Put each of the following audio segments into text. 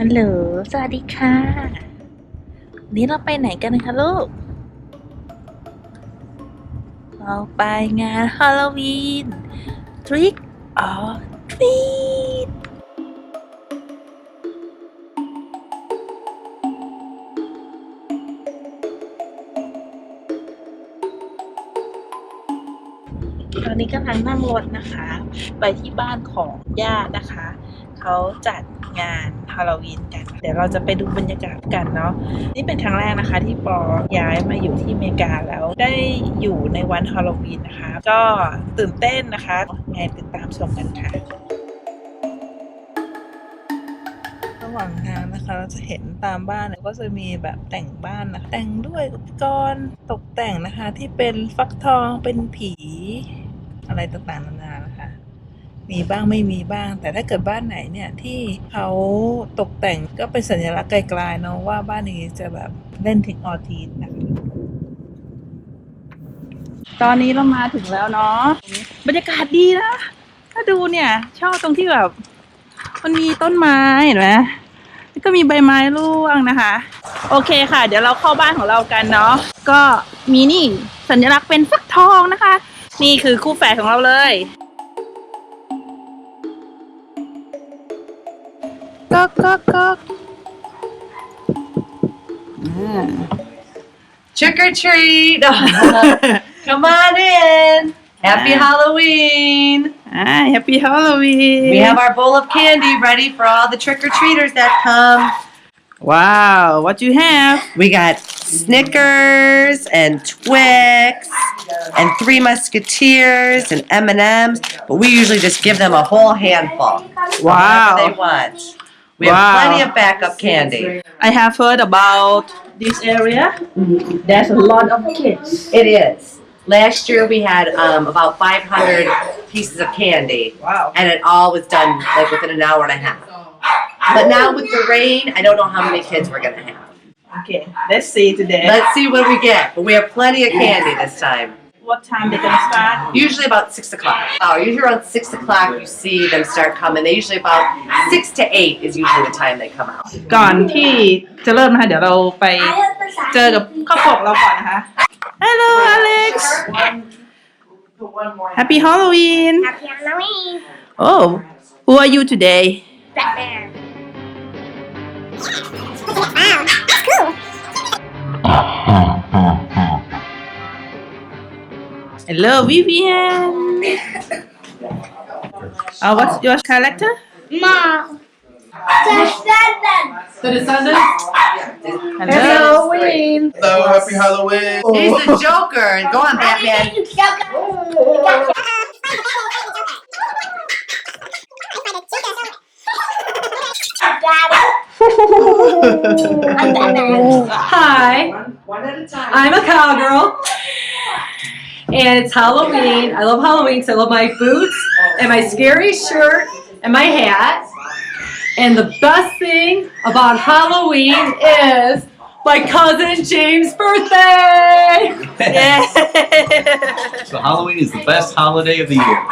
ฮัลโหล สวัสดีค่ะวันนี้เราไปไหนกันคะลูก เราไปงานฮาโลวีน Trick or Treat ตอนนี้กำลังนั่งรถนะคะ ไปที่บ้านของญานะคะ เขาจัดงานฮาโลวีนกัน เดี๋ยวเราจะไปดูบรรยากาศกันเนาะนี่เป็นครั้งแรกนะคะ ที่ปอย้ายมาอยู่ที่อเมริกาแล้วได้อยู่ในวันฮาโลวีนนะคะ ก็ตื่นเต้นนะคะไงติดตามชมกันค่ะระหว่างทางนะคะเราจะเห็นตามบ้านเนี่ยก็จะมีแบบแต่งบ้านนะแต่งด้วยอุปกรณ์ตกแต่งนะคะ ที่เป็นฟักทองเป็นผี อะไรต่างๆนานานะคะ มีบ้างไม่มีบ้าง แต่ถ้าเกิดบ้านไหนเนี่ยที่เขาตกแต่งก็เป็นสัญลักษณ์ไกลๆเนาะว่าบ้านนี้จะแบบเล่นถึงออทีนนะคะตอนนี้เรามาถึงแล้วเนาะบรรยากาศดีนะ ถ้าดูเนี่ยชอบตรงที่แบบมันมีต้นไม้เห็นไหมแล้วก็มีใบไม้ร่วงนะคะ โอเคค่ะ เดี๋ยวเราเข้าบ้านของเรากันเนาะก็มีนี่สัญลักษณ์เป็นฟักทองนะคะ นี่คือคู่แฝดของเราเลย Cock, cock, cock. Yeah. Trick or treat. Come on in. Happy yeah. Halloween. Ah, happy Halloween. We have our bowl of candy ready for all the trick or treaters that come. Wow, what do you have? We got Snickers and Twix and Three Musketeers and M&Ms, but we usually just give them a whole handful. Wow. They want. We have Wow. plenty of backup candy. I have heard about this area there's a lot of kids It is. Last year we had um, about 500 pieces of candy. Wow and it all was done like within an hour and a half. But now with the rain, I don't know how many kids we're gonna have. Okay let's see today Let's see what we get. But we have plenty of candy this time what time they gonna start Usually about six o'clock. Oh, usually around six o'clock you see them start coming. They usually about six to eight is usually the time they come out. ก่อนที่จะเริ่มนะคะ เดี๋ยวเราไปเจอกับครอบครัวของเราก่อนนะคะ Hello Alex Happy Halloween Happy Halloween, Oh who are you today Batman. Wow, that's cool. Hello Vivian uh, what's your character Mom. Descendants. The descendants? Hello Halloween. Hello, happy Halloween. He's the Joker. Go on, Batman. I'm Batman. Hi, One at a time. I'm a cowgirl. And it's Halloween. I love Halloween because I love my boots and my scary shirt and my hat. And the best thing about Halloween is my cousin James' birthday. yeah So Halloween is the best holiday of the year.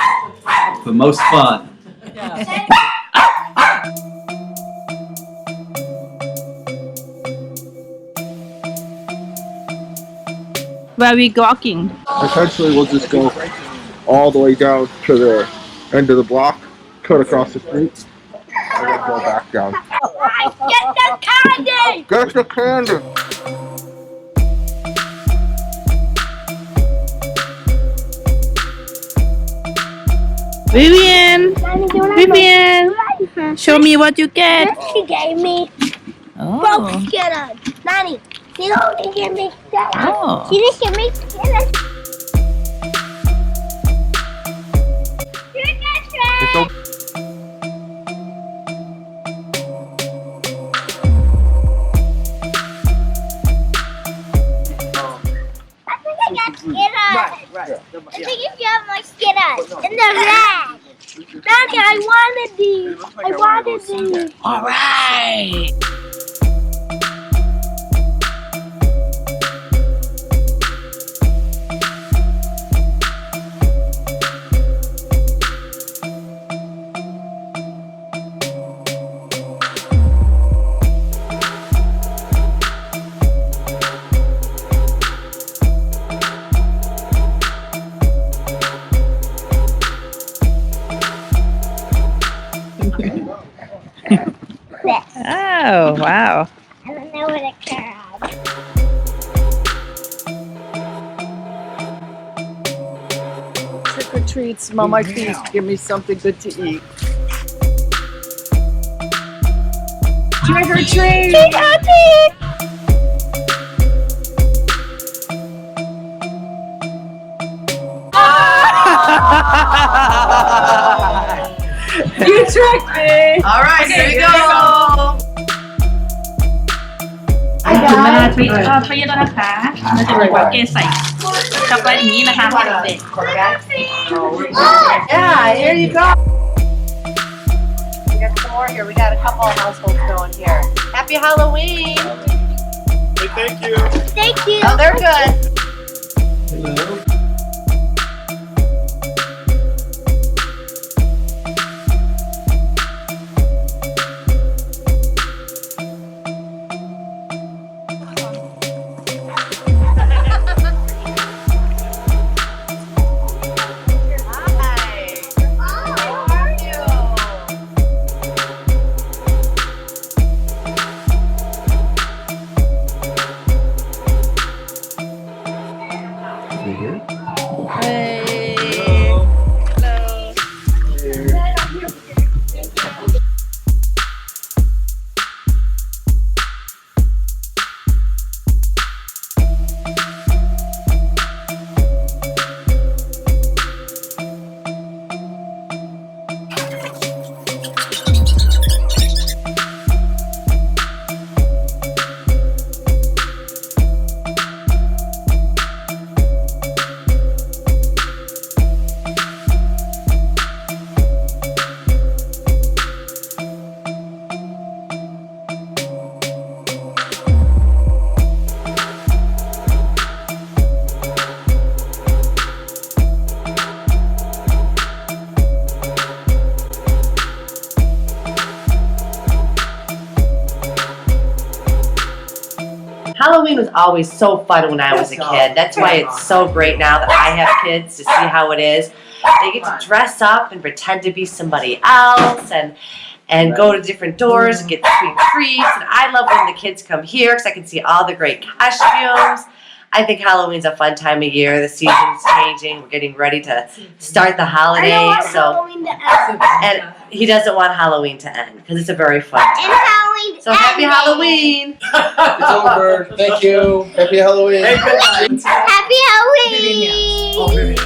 The most fun. where are we walking Essentially, we'll just go all the way down to the end of the block, cut across the street, and then go back down. Get the candy. Get the candy! Vivian Nanny, do you want Vivian show me what you get She gave me oh both Skittles. Nanny, she don't give me Skittles. Oh. She just give me Skittles. Trick or treat. It's. I think I got Skittles. Right, right. I think you got my Skittles in the red. Daddy, I wanted these. I wanted these. all right Oh, wow. And then there was a crab. Trick or treat, smell my feet, give me something good to eat. Trick or treat! Trick or treat! You tricked me! All right, here we go. ถึงเวลาทรีทก็ทรีตแล้วนะคะเราจะมีวอเกใส่ช็อกโกแลตอย่างนี้นะคะให้เด็ก Yeah, here you go. We got some more here. We got a couple of households going here. Happy Halloween. thank you. Thank you. Oh, they're good. Hi. Halloween was always so fun when I was a kid. That's why it's so great now that I have kids to see how it is. They get to dress up and pretend to be somebody else and and go to different doors and get sweet treats. And I love when the kids come here because I can see all the great costumes. I think Halloween's a fun time of year. The season's changing. We're getting ready to start the I don't holidays. want So Halloween to end. and he doesn't want Halloween to end because it's a very fun And time. Halloween. So happy ending. Halloween! It's over. Thank you. Happy Halloween. Happy Halloween.